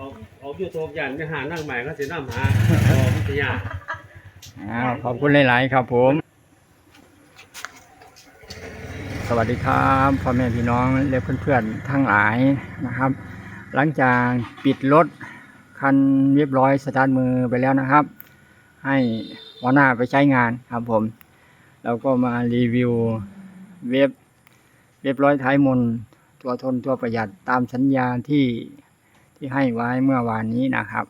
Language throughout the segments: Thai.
ออกออกยูทูบอย่างไปหานั่งใหม่เขาสิน้ำหาออกวิทยาอ้าวขอบคุณหลาย ๆ ครับผม สวัสดีครับพ่อแม่พี่น้องและเพื่อน ๆ ทั้งหลายนะครับ หลังจากปิดรถคันเรียบร้อยสตาร์ทมือไปแล้วนะครับ ให้หัวหน้าไปใช้งานครับผม เราก็มารีวิวเว็บเรียบร้อยท้ายมนต์ตัวทนตัวประหยัดตามสัญญาที่ ที่ให้ไว้เมื่อวานนี้นะครับ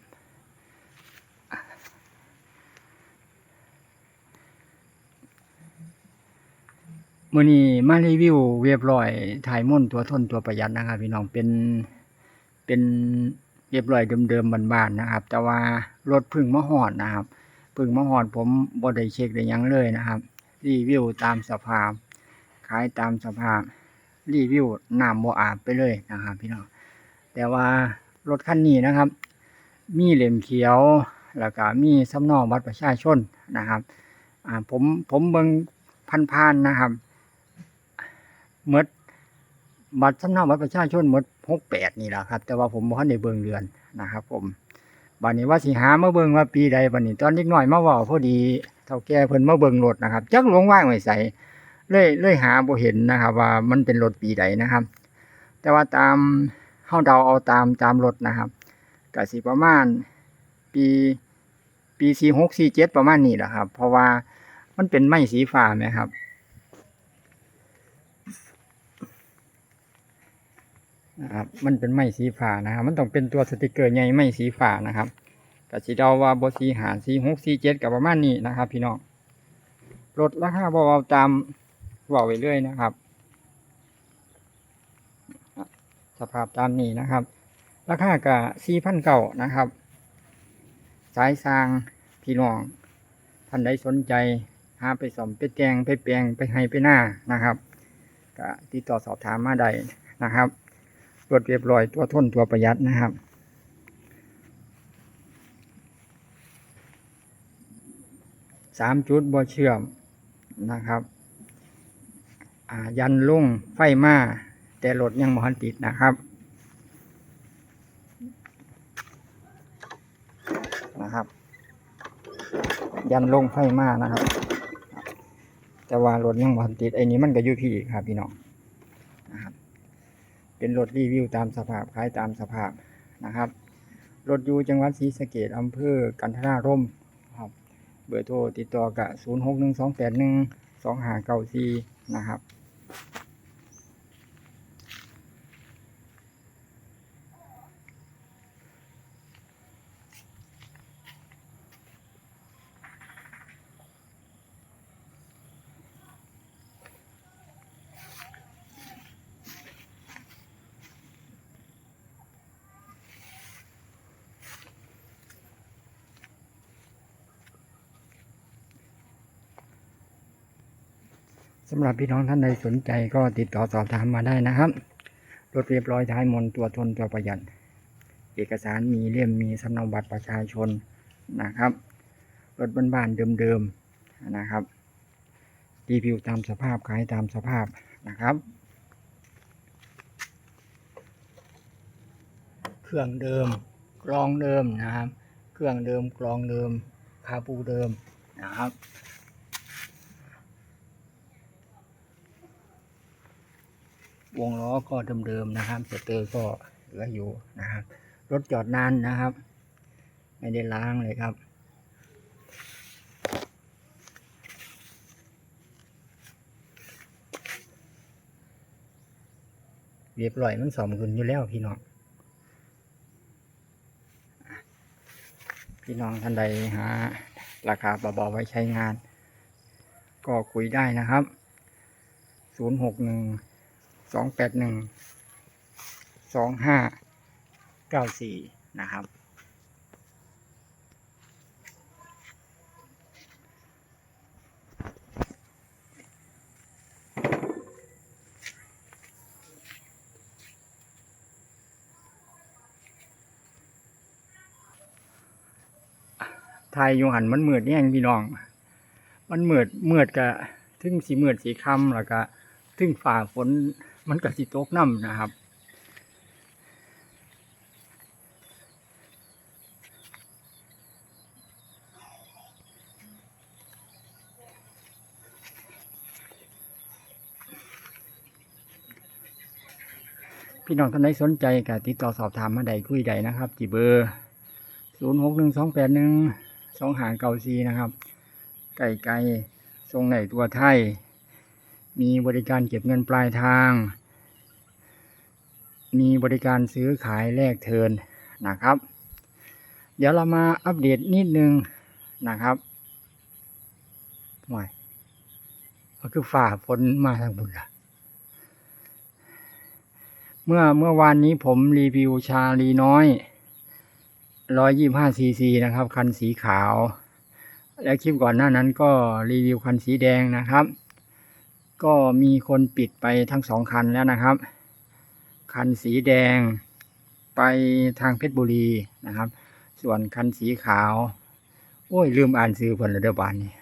มื่อนี้มารีวิวเรียบร้อยถ่ายม่นตัวทนตัวประหยัดนะครับ พี่น้องเป็นเป็นเรียบร้อยเดิมๆบ้านๆนะครับ แต่ว่ารถพึ่งมาหอดนะครับ พึ่งมาหอดผมบ่ได้เช็คได้ยังเลยนะครับ รีวิวตามสภาพ ขายตามสภาพรีวิวน้ำบ่อาบไปเลยนะครับ พี่น้องแต่ว่า รถคันนี้นะครับ มีเหลี่ยมเขียวแล้วก็มีสำเนาบัตรประชาชนนะครับผมผมเบิ่งพันๆนะครับหมดบัตรสำเนาบัตรประชาชนหมดหกแปดนี่แหละครับ แต่ว่าผมบ่ทันได้เบิ่งเดือนนะครับ ผมบัดนี้ว่าสิหามาเบิ่งว่าปีใดบัดนี้ ตอนนิดหน่อยมาว้าพอดีเฒ่าแก่เพิ่นมาเบิ่งรถนะครับจักหลงว่างไว้ใส่เลยเลยหาบ่เห็นนะครับ ว่ามันเป็นรถปีใดนะครับ แต่ว่าตาม เฮาเดาเอาตามตามรถนะครับก็สิประมาณปีปี46 47ประมาณนี้แหละครับ เพราะว่ามันเป็นไม้สีฟ้าไหมครับนะครับมันเป็นไม้สีฟ้านะครับ มันต้องเป็นตัวสติกเกอร์ใหญ่ไม้สีฟ้านะครับกสีเดาว่าบสีหาสีหกสีเจ็ดกับประมาณนี้นะครับ พี่น้องลดราคาเบาๆตามบอกไว้เรื่อยนะครับ สภาพตามนี้นะครับ ราคากะสี่พันเก่านะครับ สายสร้างพี่น้องท่านใดสนใจหาไปสมไปแจงไปแปลงไปให้ไปหน้านะครับก็ติดต่อสอบถามมาได้นะครับรวดเรียบร้อยตัวทนตัวประหยัดนะครับสามจุดบ่เชื่อมนะครับอายันลุ่งไฟมา แต่รถยังมหันติดนะครับ นะครับ ยันลงไฟมานะครับ แต่ว่ารถยังมหันติดไอ้นี้มันก็อยู่พี่ครับพี่น้องนะครับ เป็นรถรีวิวตามสภาพขายตามสภาพนะครับรถอยู่จังหวัดศรีสะเกดอำเภอกันทราร่มครับเบอร์โทรติดต่อกับ 0 6 1 2 8 1 2 5 9 4 นะครับ สำหรับพี่น้องท่านใดสนใจก็ติดต่อสอบถามมาได้นะครับรถเรียบร้อยท้ายมนตัวทนตัวประหยัด เอกสารมีเล่มมีสำเนาบัตรประชาชนนะครับรถบ้านๆเดิมๆนะครับรีวิวตามสภาพขายตามสภาพนะครับ เครื่องเดิมกรองเดิมนะครับ เครื่องเดิมกรองเดิมคาปูเดิมนะครับ วงล้อก็เดิมๆนะครับสเตอร์ก็เหลืออยู่นะครับ รถจอดนานนะครับ ไม่ได้ล้างเลยครับ เรียบร้อยมันสมกุนอยู่แล้วพี่น้องพี่น้องท่านใดหาราคาเบาๆไว้ใช้งาน ก็คุยได้นะครับ 0 6 1 สองแปดหนึ่งสองห้าเก้าสี่นะครับ ไทยอยู่หันมันมืดแย่งพี่น้อง มันมืดมืดกะถึงสีมืดสีค่ำแล้วก็ถึงฝ่าฝน มันกะสิตกน้ำนะครับ พี่น้องท่านใดสนใจก็ติดต่อสอบถามมาใดคุยใดนะครับจีเบอร์ศูนย์หกหนึ่งสองแปดหนึ่งสองหางเกาซีนะครับ ไก่ไก่ทรงไหนตัวไทย มีบริการเก็บเงินปลายทาง มีบริการซื้อขายแลกเทินนะครับ เดี๋ยวเรามาอัปเดตนิดนึงนะครับว้ายก็คือฝ่าฝนมาทางบุญละเมื่อเมื่อวานนี้ผมรีวิวชาลีน้อยร้อยยี่ห้าซีซีนะครับ คันสีขาว แล้วคลิปก่อนหน้านั้นก็รีวิวคันสีแดงนะครับ ก็มีคนปิดไปทั้งสองคันแล้วนะครับ คันสีแดงไปทางเพชรบุรีนะครับ ส่วนคันสีขาว โอ้ยลืมอ่านซื้อผลระเดบานนี่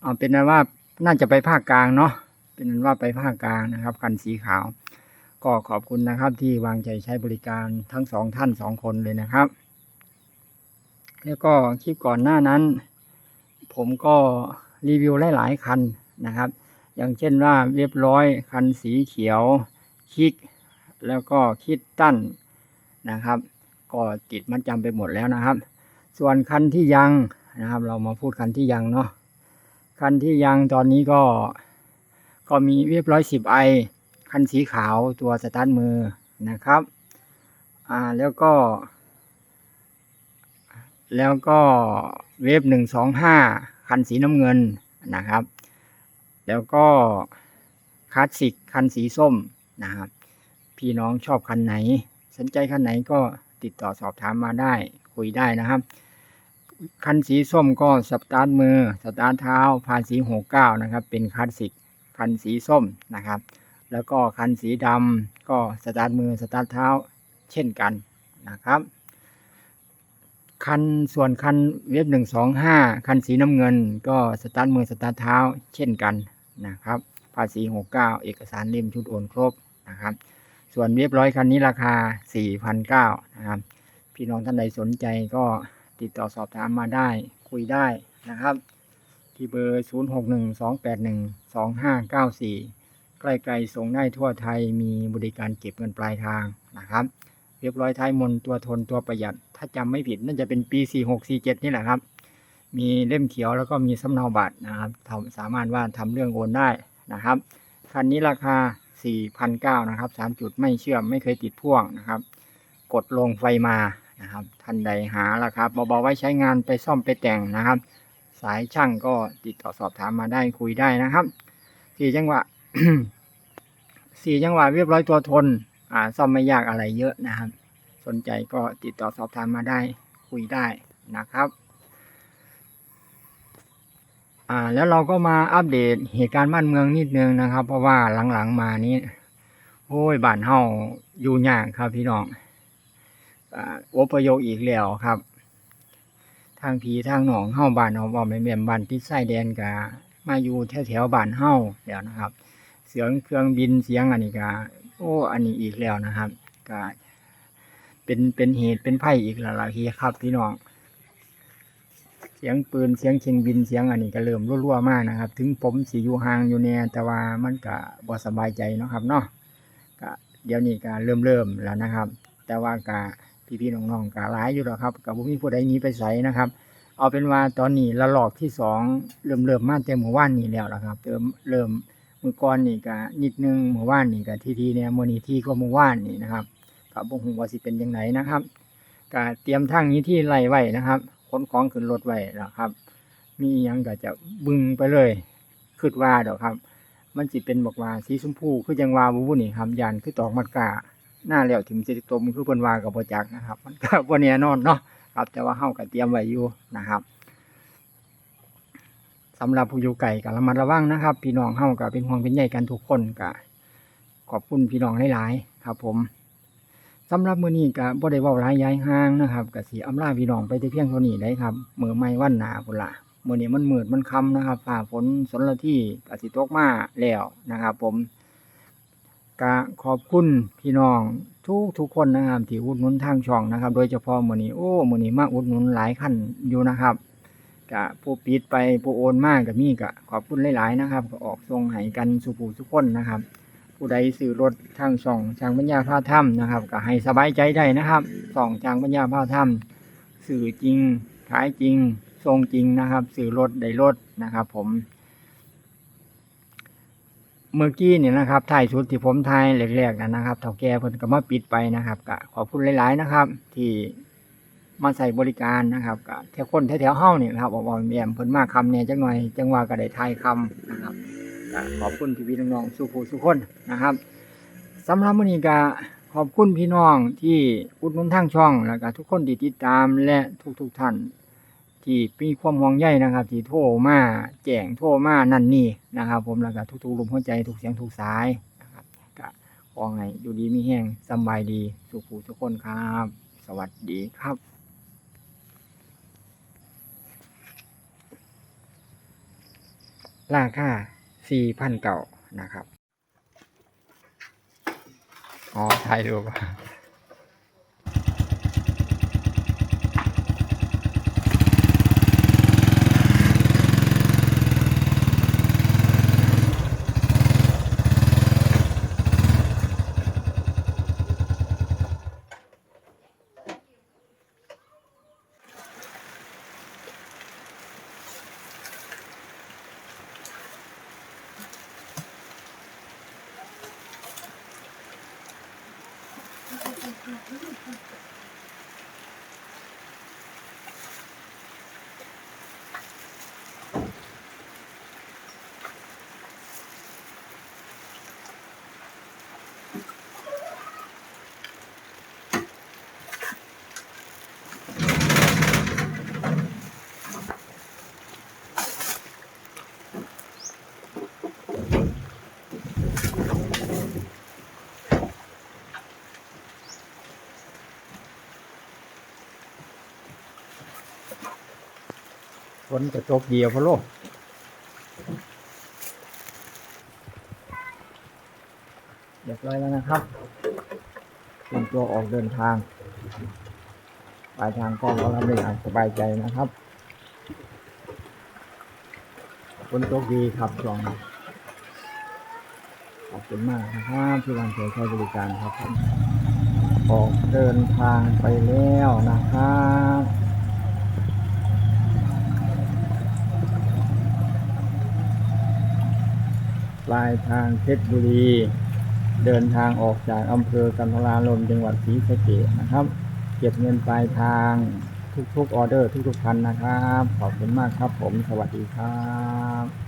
เอาเป็นนั้นว่าน่าจะไปภาคกลางเนาะเป็นนั้นว่าไปภาคกลางนะครับ คันสีขาว ก็ขอบคุณนะครับที่วางใจใช้บริการทั้งสองท่านสองคนเลยนะครับ แล้วก็คลิปก่อนหน้านั้น ผมก็รีวิวหลายๆคันนะครับ อย่างเช่นว่าเรียบร้อยคันสีเขียวคิก แล้วก็คิดตั้นนะครับ ก็ติดมัดจำไปหมดแล้วนะครับ ส่วนคันที่ยังนะครับ เรามาพูดคันที่ยังเนาะคันที่ยังตอนนี้ก็ก็มีเรียบร้อยสิบไอคันสีขาวตัวสตาร์ทมือนะครับอ่าแล้วก็ แล้วก็เวฟหนึ่งสองห้าคันสีน้ำเงินนะครับ แล้วก็คลาสสิกคันสีส้มนะครับ พี่น้องชอบคันไหน สนใจคันไหนก็ติดต่อสอบถามมาได้ คุยได้นะครับ คันสีส้มก็สตาร์ทมือสตาร์ทเท้าพาสีหกเก้านะครับ เป็นคลาสสิกคันสีส้มนะครับ แล้วก็คันสีดำก็สตาร์ทมือสตาร์ทเท้าเช่นกันนะครับคันส่วนคันเว็บหนึ่งสองห้าคันสีน้ำเงิน ก็สตาร์ทมือสตาร์ทเท้าเช่นกัน นะครับ ภาษีหกเก้าเอกสารเล่มชุดโอนครบนะครับ ส่วนเรียบร้อยคันนี้ราคา 4,900นะครับ พี่น้องท่านใดสนใจก็ติดต่อสอบถามมาได้คุยได้นะครับ ที่เบอร์ 0612812594 ใกล้ๆส่งได้ทั่วไทยมีบริการเก็บเงินปลายทางนะครับ เรียบร้อยท้ายมนตัวทนตัวประหยัด ถ้าจำไม่ผิดน่าจะเป็นปี 4647 นี่แหละครับ มีเล่มเขียวแล้วก็มีสำเนาบัตรนะครับทำสามารถว่าทำเรื่องโอนได้นะครับคันนี้ราคา 4,900นะครับ3จุดไม่เชื่อมไม่เคยติดพ่วงนะครับ กดลงไฟมานะครับท่านใดหาราคาเบาๆไว้ใช้งานไปซ่อมไปแต่งนะครับ สายช่างก็ติดต่อสอบถามมาได้คุยได้นะครับสี่จังหวะสี่จังหวะเรียบร้อยตัวทน อ่าซ่อมไม่ยากอะไรเยอะนะครับ สนใจก็ติดต่อสอบถามมาได้คุยได้นะครับ อ่า แล้วเราก็มาอัปเดตเหตุการณ์บ้านเมืองนิดนึงนะครับ เพราะว่าหลังๆมานี้ โอ้ยบ้านเฮาอยู่ยากครับพี่น้องอ่าอพยพอีกแล้วครับ ทางผีทางหนองเฮาบ้านเฮาบ่แม่นแม่นบ้านติดชายแดนกะมาอยู่แถวแถวๆบ้านเฮาแล้วนะครับ เสียงเครื่องบินเสียงอันนี้กะโอ้อันนี้อีกแล้วนะครับกะเป็นเป็นเหตุเป็นภัยอีกแล้วล่ะพี่ครับพี่น้อง เสียงปืนเสียงเชียงบินเสียงอันนี้ก็เริ่มรั่วๆมากนะครับ ถึงผมสิอยู่ห่างอยู่เนี่ยแต่ว่ามันก็บ่สบายใจเนาะครับเนาะก็เดี๋ยวนี้ก็เริ่มเริ่มๆแล้วนะครับ แต่ว่าก็พี่ๆน้องๆก็หลายอยู่แล้วครับกับผมมีผู้ใดนี้ไปใส่นะครับ เอาเป็นว่าตอนนี้ระลอกที่สองเริ่มเริ่มมาเต็มหมู่บ้านนี้แล้วนะครับเริ่มเริ่มมือก่อนนี่ก็นิดนึงหมู่บ้านนี่ก็ทีทีเนี่ยมือนี้ที่ก็หมู่บ้านนี่นะครับกับบ่ฮู้ว่าสิเป็นยังไงนะครับก็เตรียมทางนี้ที่ไล่ไว้นะครับ ขนของขึ้นรถไว้แล้วครับ มียังก็จะบึงไปเลยคิดว่าดอกครับ มันสิเป็นบอกว่าสีชมพูคือจังว่าบูบูนี่ครับยานคือตอกมัดกาหน้าแล้วถึงสิตมคือเพิ่นว่ากับบ่จักนะครับ มันก็บ่แน่นอนเนาะครับ แต่ว่าเฮาก็เตรียมไว้อยู่นะครับสำหรับผู้อยู่ไกลก็ระมัดระวังนะครับ พี่น้องเฮาก็เป็นห่วงเป็นใยกันทุกคนก็ขอบคุณพี่น้องหลายๆครับ ผม สำหรับมื้อนี้ก็บ่ได้เว้าหลายยายห่างนะครับก็สิอำลาพี่น้องไปแต่เพียงเท่านี้ได้ครับมื้อใหม่วันหน้าพุ่นล่ะมื้อนี้มันมืดมันค่ำนะครับฟ้าฝนสนละที่ก็สิตกมาแล้วนะครับ ผมก็ขอบคุณพี่น้องทุกทุกคนนะครับที่อุดหนุนทางช่องนะครับ โดยเฉพาะมื้อนี้โอ้มื้อนี้มาอุดหนุนหลายขั้นอยู่นะครับก็ผู้ปิดไปผู้โอนมากก็มีก็ขอบคุณหลาย ๆ นะครับ ก็ออกส่งให้กันสู่ผู้ทุกคนนะครับ ผู้ใดซื้อรถทางช่องจางปัญญาพาถ้ำนะครับ ก็ให้สบายใจได้นะครับช่องจางปัญญาพาถ้ำสื่อจริงขายจริงทรงจริงนะครับสื่อรถได้รถนะครับ ผมเมื่อกี้เนี่ยนะครับถ่ายชุดที่ผมถ่ายแรกๆนะนะครับเถ่าแก่เพิ่นก็มาปิดไปนะครับก็ขอบคุณหลาย ๆนะครับ ที่มาใส่บริการนะครับก็แถวคนแถวๆเฮาเนี่ยนะครับบอกว่าแม่มเพิ่นมาคำเนี่ยจังหน่อยจังว่าก็ได้ถ่ายคำนะครับ ขอบคุณพี่ๆน้องๆสุผู้สุคนนะครับสำหรับมื้อนี้ก็ขอบคุณพี่น้องที่อุดหนุนทางช่องแล้วก็ทุกคนที่ติดตามและทุกๆท่านที่มีความห่วงใยนะครับ ที่โทรมาแจ้งโทรมานั่นนี่นะครับ ผมแล้วก็ทุกๆลมหัวใจทุกเสียงทุกสายนะครับก็ขอให้อยู่ดีมีแห้งสบายดีสุขูทุกคนครับ สวัสดีครับราคา สี่พันเก่านะครับ อ๋อถ่ายรูป ฝนกระจกเดียวพะโลกเรียบร้อยแล้วนะครับเตรียมตัวออกเดินทาง ปลายทางก็เราทำได้อย่างสบายใจนะครับฝนตกดีครับช่วงขอบคุณมากนะครับที่วางใจใช้บริการครับออกเดินทางไปแล้วนะครับ ปลายทางเพชรบุรี เดินทางออกจากอำเภอกันทราลมจังหวัดศรีสะเกษนะครับ เก็บเงินปลายทางทุกๆออเดอร์ทุกๆพันนะครับ ขอบคุณมากครับผม สวัสดีครับ